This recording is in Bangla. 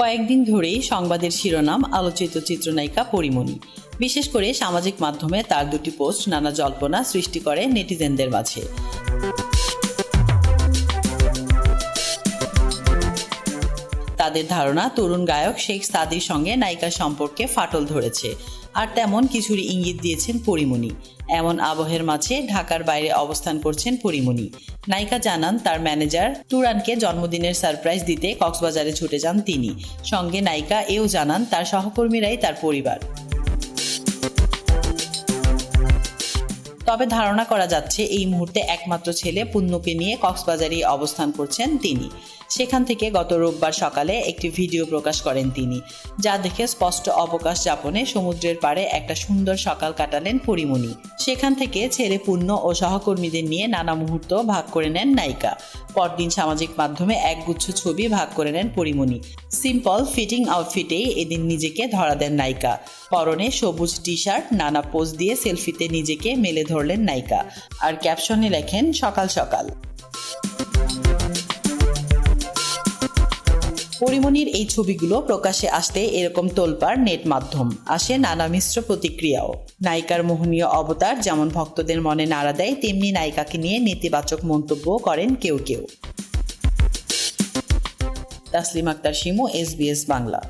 কয়েকদিন ধরেই সংবাদের শিরোনাম আলোচিত চিত্রনায়িকা পরিমণি। বিশেষ করে সামাজিক মাধ্যমে তার দুটি পোস্ট নানা জল্পনা সৃষ্টি করে নেটিজেনদের মাঝে। তাদের ধারণা, তরুণ গায়ক শেখ সাদির সঙ্গে নায়িকার সম্পর্কে ফাটল ধরেছে। আর তেমন কিছুরই ইঙ্গিত দিয়েছেন পরিমণি। এমন আবহের মাঝে ঢাকার বাইরে অবস্থান করছেন পরিমণি। নায়িকা জানান, তার ম্যানেজার তুরানকে জন্মদিনের সারপ্রাইজ দিতে কক্সবাজারে ছুটে যান তিনি। সঙ্গে নায়িকা এও জানান, তার সহকর্মীরাই তার পরিবার। তবে ধারণা করা যাচ্ছে এই মুহূর্তে একমাত্র ছেলে পুণ্যকে নিয়ে কক্সবাজারেই অবস্থান করছেন তিনি। সেখান থেকে গত রোববার সকালে একটি ভিডিও প্রকাশ করেন তিনি, যা দেখে স্পষ্ট অবকাশ যাপনে সমুদ্রের পাড়ে একটা সুন্দর সকাল কাটালেন পরিমণি। সেখান থেকে ছেলে পুণ্য ও সহকর্মীদের নিয়ে নানা মুহূর্ত ভাগ করে নেন নায়িকা। পরদিন সামাজিক মাধ্যমে একগুচ্ছ ছবি ভাগ করে নেন পরিমণি। সিম্পল ফিটিং আউটফিটেই এদিন নিজেকে ধরা দেন নায়িকা। পরনে সবুজ টি শার্ট নানা পোজ দিয়ে সেলফিতে নিজেকে মেলে ধরলেন নায়িকা। আর ক্যাপশনে লেখেন, সকাল সকাল। পরিমণির এই ছবিগুলো প্রকাশে আসতে এরকম তোলপাড় নেট মাধ্যম। আসে নানা মিশ্র প্রতিক্রিয়াও। নায়িকার মোহনীয় অবতার যেমন ভক্তদের মনে নাড়া দেয়, তেমনি নায়িকাকে নিয়ে নেতিবাচক মন্তব্য করেন কেউ কেউ। তাসলিম আক্তার শিমু এসবিএস বাংলা।